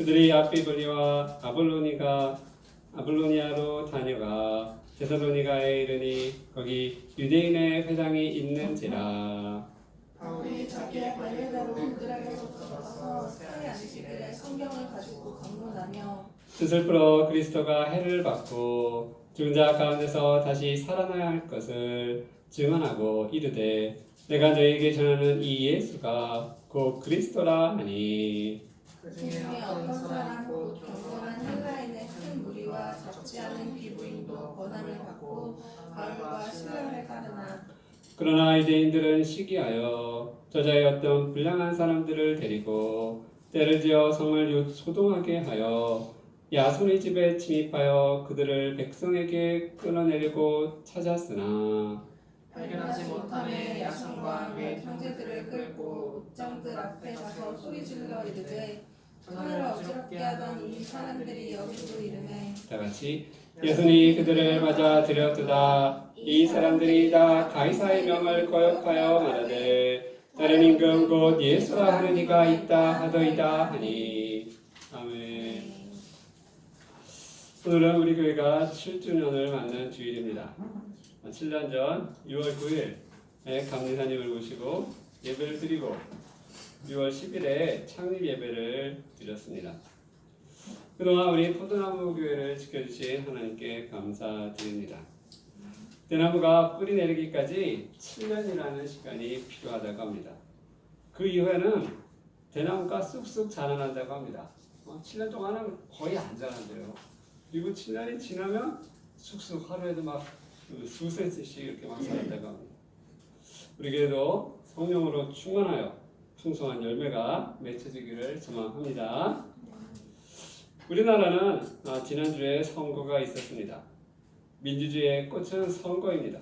그들이 아비블리와 아볼로니가 아볼로니아로 다녀가 데살로니가에 이르니 거기 유대인의 회당이 있는지라. 바울이 자기의 관례대로 그들에게로부터 새해 안식일에 성경을 가지고 강론하며 뜻을 풀어 그리스도가 해를 받고 죽은 자 가운데서 다시 살아나야 할 것을 증언하고 이르되 내가 너에게 전하는 이 예수가 곧 그리스도라 하니 그 중에 어떤 사람 곧 경건한 헬라인의 큰 무리와 적지 않은 귀부인도 권한을 받고 바울과 신뢰를 따르나. 그러나 유대인들은 시기하여 저자의 어떤 불량한 사람들을 데리고 때를 지어 성을 유- 소동하게 하여 야손의 집에 침입하여 그들을 백성에게 끌어내리고 찾았으나 발견하지 못함에 야성과 의 형제들을 끌고 옥정들 앞에 가서 소리 질러 이르되 저를 어지럽게 하던 이 사람들이 여기도 이름에 다 같이 예수니 그들을 맞아 들여두다. 이 사람들이 다 가이사의 명을 거역하여 말하되 다른 임금 곧 예수라 하는 이가 있다 하더이다 하니. 아멘. 오늘은 우리 교회가 7주년을 맞는 주일입니다. 7년 전 6월 9일에 감리사님을 모시고 예배를 드리고 6월 10일에 창립 예배를 드렸습니다 그동안 우리 포도나무 교회를 지켜주신 하나님께 감사드립니다. 대나무가 뿌리 내리기까지 7년이라는 시간이 필요하다고 합니다. 그 이후에는 대나무가 쑥쑥 자라난다고 합니다. 어, 7년 동안은 거의 안 자란대요. 그리고 7년이 지나면 쑥쑥 하루에도 막그 수센스씩 이렇게 막 자란다고 합니다. 우리에게도 성령으로 충만하여 풍성한 열매가 맺혀지기를 소망합니다. 우리나라는 아, 지난주에 선거가 있었습니다. 민주주의의 꽃은 선거입니다.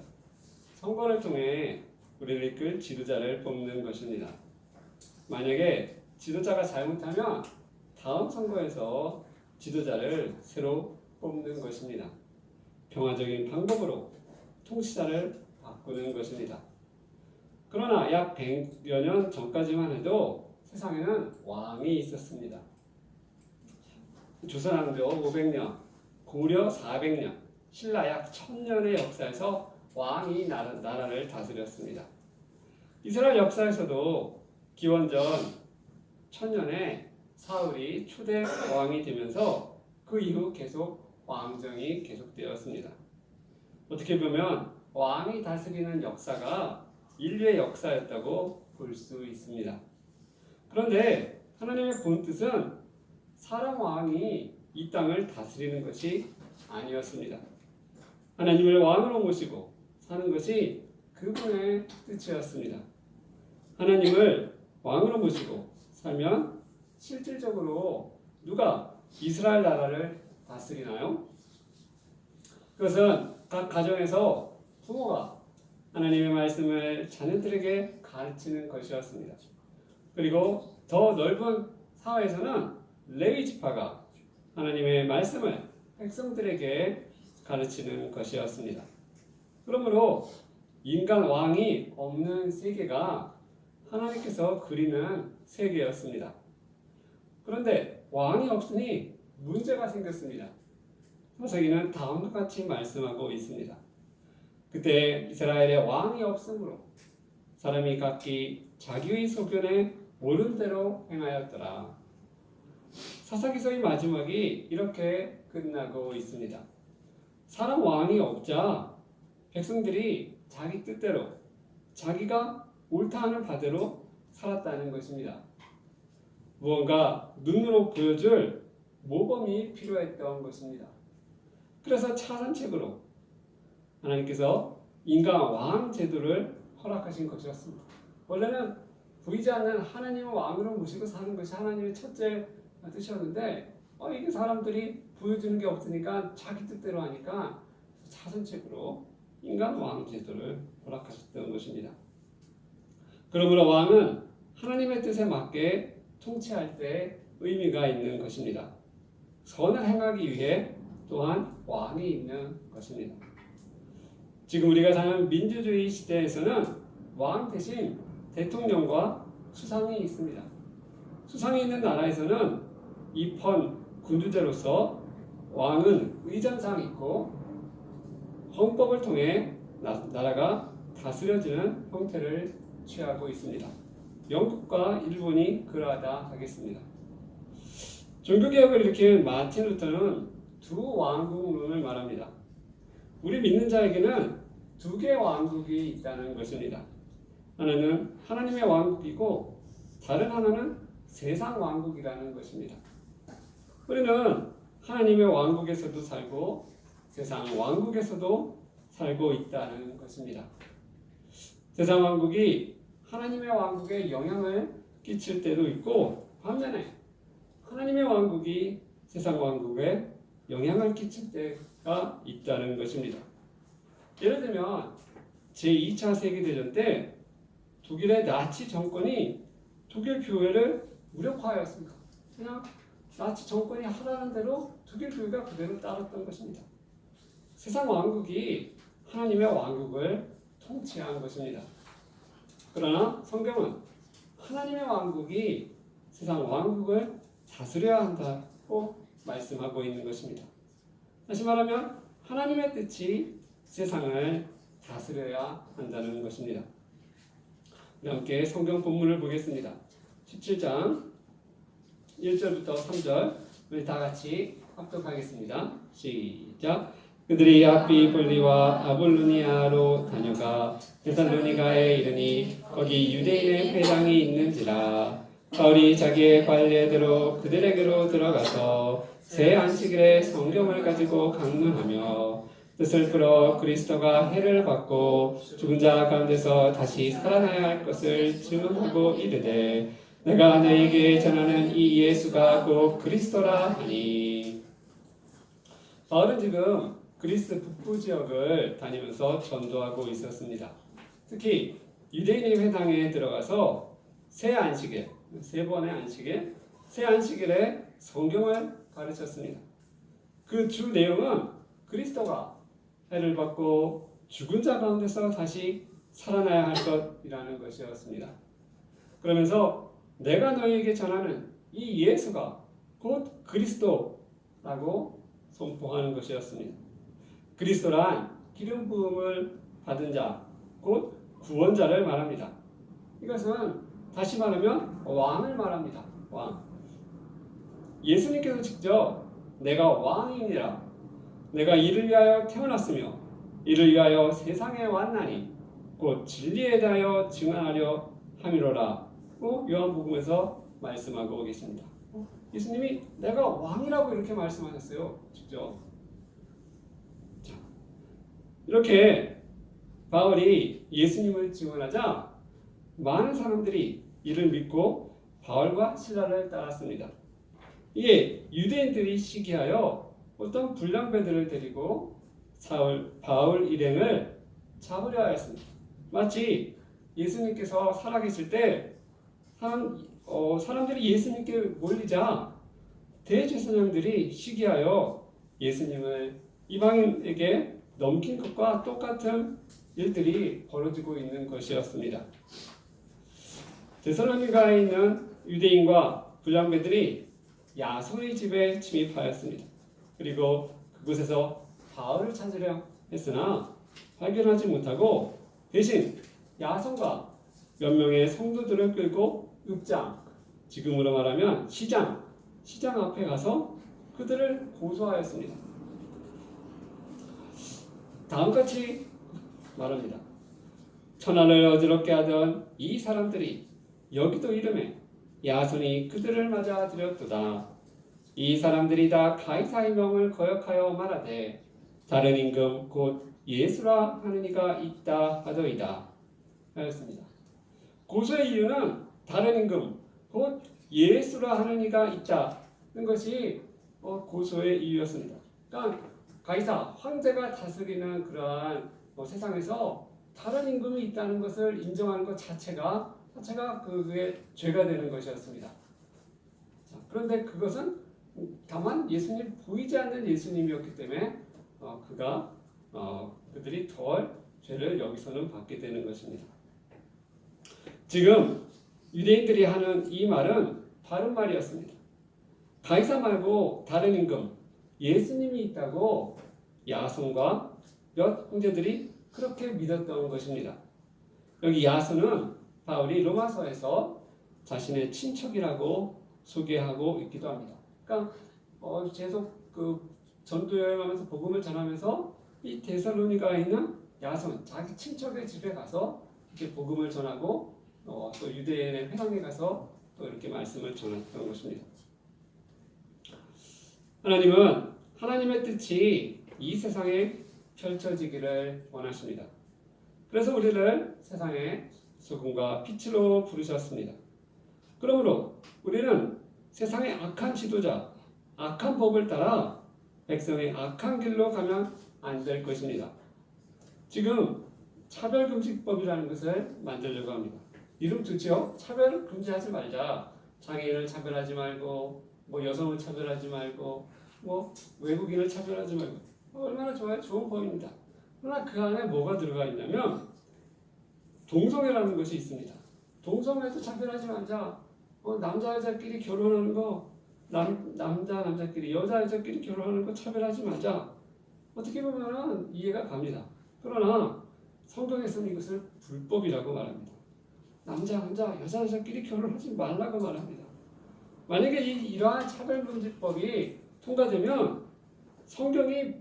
선거를 통해 우리를 이끌 지도자를 뽑는 것입니다. 만약에 지도자가 잘못하면 다음 선거에서 지도자를 새로 뽑는 것입니다. 평화적인 방법으로 통치자를 바꾸는 것입니다. 그러나 약 100여 년 전까지만 해도 세상에는 왕이 있었습니다. 조선왕조 500년, 고려 400년, 신라 약 1000년의 역사에서 왕이 나라, 나라 를 다스렸습니다. 이스라엘 역사에서도 기원전 1000년에 사울이 초대 왕이 되면서 그 이후 계속 왕정이 계속되었습니다. 어떻게 보면 왕이 다스리는 역사가 인류의 역사였다고 볼 수 있습니다. 그런데 하나님의 본 뜻은 사람 왕이 이 땅을 다스리는 것이 아니었습니다. 하나님을 왕으로 모시고 사는 것이 그분의 뜻이었습니다. 하나님을 왕으로 모시고 살면 실질적으로 누가 이스라엘 나라를 다스리나요? 그것은 각 가정에서 부모가 하나님의 말씀을 자녀들에게 가르치는 것이었습니다. 그리고 더 넓은 사회에서는 레위 지파가 하나님의 말씀을 백성들에게 가르치는 것이었습니다. 그러므로 인간 왕이 없는 세계가 하나님께서 그리는 세계였습니다. 그런데 왕이 없으니 문제가 생겼습니다. 호세기는 다음과 같이 말씀하고 있습니다. 그때 이스라엘에 왕이 없으므로 사람이 각기 자기의 소견에 옳은 대로 행하였더라. 사사기서의 마지막이 이렇게 끝나고 있습니다. 사람 왕이 없자 백성들이 자기 뜻대로 자기가 옳다 하는 바대로 살았다는 것입니다. 무언가 눈으로 보여줄 모범이 필요했던 것입니다. 그래서 차선책으로 하나님께서 인간 왕 제도를 허락하신 것이었습니다. 원래는 않는 하나님을 왕으로 모시고 사는 것이 하나님의 첫째 뜻이었는데 어, 이게 사람들이 보여주는 게 없으니까 자기 뜻대로 하니까 차선책으로 인간 왕 제도를 허락하셨던 것입니다. 그러므로 왕은 하나님의 뜻에 맞게 통치할 때 의미가 있는 것입니다. 선을 행하기 위해 또한 왕이 있는 것입니다. 지금 우리가 사는 민주주의 시대에서는 왕 대신 대통령과 수상이 있습니다. 수상이 있는 나라에서는 입헌 군주제로서 왕은 의전상 있고 헌법을 통해 나, 나라가 다스려지는 형태를 취하고 있습니다. 영국과 일본이 그러하다 하겠습니다. 종교개혁을 일으킨 마틴 루터는 두 왕국론을 말합니다. 우리 믿는 자에게는 두 개의 왕국이 있다는 것입니다. 하나는 하나님의 왕국이고 다른 하나는 세상 왕국이라는 것입니다. 우리는 하나님의 왕국에서도 살고 세상 왕국에서도 살고 있다는 것입니다. 세상 왕국이 하나님의 왕국에 영향을 끼칠 때도 있고 반면에 하나님의 왕국이 세상 왕국에 영향을 끼칠 때 가 있다는 것입니다. 예를 들면 제2차 세계대전 때 독일의 나치 정권이 독일 교회를 무력화하였습니다. 그냥 나치 정권이 하라는 대로 독일 교회가 그대로 따랐던 것입니다. 세상 왕국이 하나님의 왕국을 통치한 것입니다. 그러나 성경은 하나님의 왕국이 세상 왕국을 다스려야 한다고 말씀하고 있는 것입니다. 다시 말하면 하나님의 뜻이 세상을 다스려야 한다는 것입니다. 우리 함께 성경 본문을 보겠습니다. 17장 1절부터 3절 우리 다 같이 합독하겠습니다. 시작. 그들이 아비볼리와 아볼로니아로 다녀가 데살로니가에 이르니 거기 유대인의 회당이 있는지라 바울이 자기의 관례대로 그들에게로 들어가서 새 안식일에 성경을 가지고 강론하며 뜻을 풀어 그리스도가 해를 받고 죽은 자 가운데서 다시 살아나야 할 것을 증언하고 이르되 내가 너에게 전하는 이 예수가 곧 그리스도라 하니 바울은 지금 그리스 북부 지역을 다니면서 전도하고 있었습니다. 특히 유대인의 회당에 들어가서 새 안식일, 세 번의 안식일, 새 안식일에 성경을 가르쳤습니다. 그 주 내용은 그리스도가 해를 받고 죽은 자 가운데서 다시 살아나야 할 것이라는 것이었습니다. 그러면서 내가 너희에게 전하는 이 예수가 곧 그리스도라고 선포하는 것이었습니다. 그리스도란 기름 부음을 받은 자, 곧 구원자를 말합니다. 이것은 다시 말하면 왕을 말합니다. 왕. 예수님께서 직접 내가 왕이니라 내가 이를 위하여 태어났으며 이를 위하여 세상에 왔나니 곧 진리에 대하여 증언하려 함이로라고 요한복음에서 말씀하고 계십니다. 예수님이 내가 왕이라고 이렇게 말씀하셨어요. 직접. 자, 이렇게 바울이 예수님을 증언하자 많은 사람들이 이를 믿고 바울과 신라를 따랐습니다. 이에 유대인들이 시기하여 어떤 불량배들을 데리고 사울, 바울 일행을 잡으려 하였습니다. 마치 예수님께서 살아계실 때 사람, 어, 사람들이 예수님께 몰리자 대제사장들이 시기하여 예수님을 이방인에게 넘긴 것과 똑같은 일들이 벌어지고 있는 것이었습니다. 데살로니가에 있는 유대인과 불량배들이 야손의 집에 침입하였습니다. 그리고 그곳에서 바울을 찾으려 했으나 발견하지 못하고 대신 야손과 몇 명의 성도들을 끌고 읍장, 지금으로 말하면 시장, 시장 앞에 가서 그들을 고소하였습니다. 다음같이 말합니다. 천하를 어지럽게 하던 이 사람들이 여기도 이름에 야손이 그들을 맞아 들였도다. 이 사람들이 다 가이사의 명을 거역하여 말하되 다른 임금 곧 예수라 하는 이가 있다 하더이다 하였습니다. 고소의 이유는 다른 임금 곧 예수라 하는 이가 있다는 것이 어, 고소의 이유였습니다. 그러니까 가이사 황제가 다스리는 그러한 어, 세상에서 다른 임금이 있다는 것을 인정하는 것 자체가 자체가 그게 죄가 되는 것이었습니다. 자, 그런데 그것은 다만 예수님 보이지 않는 예수님이었기 때문에 어, 그가 어, 그들이 덜 죄를 여기서는 받게 되는 것입니다. 지금 유대인들이 하는 이 말은 바른 말이었습니다. 가이사 말고 다른 임금 예수님이 있다고 야손과 몇 형제들이 그렇게 믿었던 것입니다. 여기 야손은 바울이 로마서에서 자신의 친척이라고 소개하고 있기도 합니다. 그러니까 어, 계속 그 전도 여행하면서 복음을 전하면서 이 데살로니가에 있는 야손 자기 친척의 집에 가서 이렇게 복음을 전하고 어, 또 유대인의 회당에 가서 또 이렇게 말씀을 전했던 것입니다. 하나님은 하나님의 뜻이 이 세상에 펼쳐지기를 원하십니다. 그래서 우리를 세상의 소금과 빛으로 부르셨습니다. 그러므로 우리는 세상의 악한 지도자, 악한 법을 따라 백성의 악한 길로 가면 안 될 것입니다. 지금 차별금지법이라는 것을 만들려고 합니다. 이름 좋죠? 차별을 금지하지 말자. 장애인을 차별하지 말고, 뭐 여성을 차별하지 말고, 뭐 외국인을 차별하지 말고. 어, 얼마나 좋아요? 좋은 법입니다. 그러나 그 안에 뭐가 들어가 있냐면 동성애라는 것이 있습니다. 동성애도 차별하지 말자. 어, 남자 여자끼리 결혼하는 거 남, 남자 남자끼리 여자 여자끼리 결혼하는 거 차별하지 말자. 어떻게 보면은 이해가 갑니다. 그러나 성경에서는 이것을 불법이라고 말합니다. 남자 남자 여자 여자끼리 결혼하지 말라고 말합니다. 만약에 이, 이러한 차별금지법이 통과되면 성경이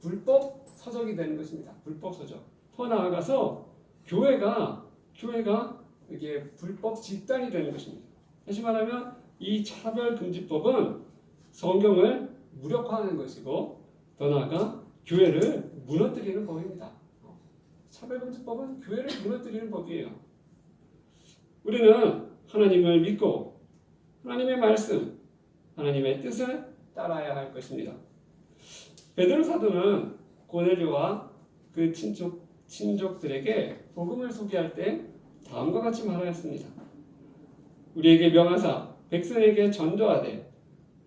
불법 서적이 되는 것입니다. 불법 서적. 더 나아가서 교회가 교회가 이게 불법 집단이 되는 것입니다. 다시 말하면 이 차별금지법은 성경을 무력화하는 것이고 더 나아가 교회를 무너뜨리는 법입니다. 차별금지법은 교회를 무너뜨리는 법이에요. 우리는 하나님을 믿고 하나님의 말씀, 하나님의 뜻을 따라야 할 것입니다. 베드로 사도는 고넬료와 그 친족 친족들에게 복음을 소개할 때 다음과 같이 말하였습니다. 우리에게 명하사 백성에게 전도하되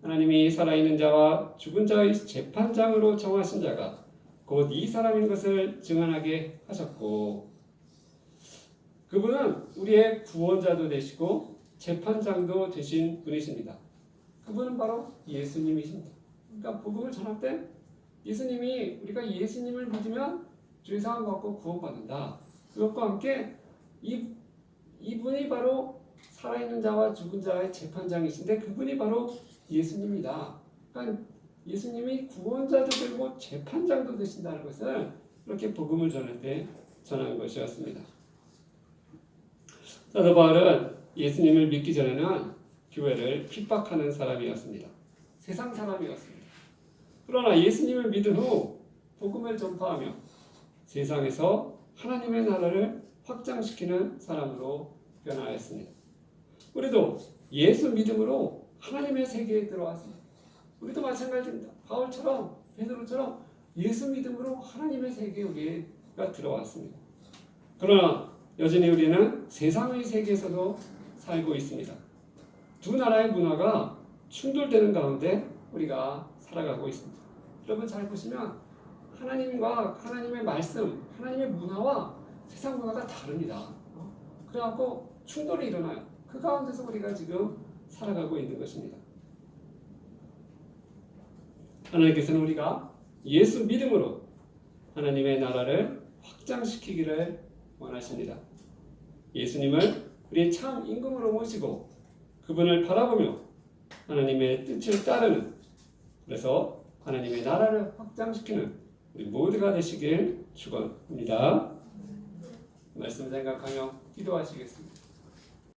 하나님이 살아있는 자와 죽은 자의 재판장으로 정하신 자가 곧 이 사람인 것을 증언하게 하셨고 그분은 우리의 구원자도 되시고 재판장도 되신 분이십니다. 그분은 바로 예수님이십니다. 그러니까 복음을 전할 때 예수님이 우리가 예수님을 믿으면 죄사함 받고 구원받는다. 그것과 함께 이 이분이 바로 살아있는 자와 죽은 자의 재판장이신데 그분이 바로 예수님이다. 그러니까 예수님이 구원자도 되고 재판장도 되신다는 것을 이렇게 복음을 전할 때 전한 것이었습니다. 사도 바울은 예수님을 믿기 전에는 교회를 핍박하는 사람이었습니다. 세상 사람이었습니다. 그러나 예수님을 믿은 후 복음을 전파하며 세상에서 하나님의 나라를 확장시키는 사람으로 변화했습니다. 우리도 예수 믿음으로 하나님의 세계에 들어왔습니다. 우리도 마찬가지입니다. 바울처럼 베드로처럼 예수 믿음으로 하나님의 세계에 우리가 들어왔습니다. 그러나 여전히 우리는 세상의 세계에서도 살고 있습니다. 두 나라의 문화가 충돌되는 가운데 우리가 살아가고 있습니다. 여러분 잘 보시면 하나님과 하나님의 말씀, 하나님의 문화와 세상 문화가 다릅니다. 어? 그래갖고 충돌이 일어나요. 그 가운데서 우리가 지금 살아가고 있는 것입니다. 하나님께서는 우리가 예수 믿음으로 하나님의 나라를 확장시키기를 원하십니다. 예수님을 우리의 참 임금으로 모시고 그분을 바라보며 하나님의 뜻을 따르는 그래서 하나님의 나라를 확장시키는 우리 모두가 되시길 축원합니다. 말씀 생각하며 기도하시겠습니다.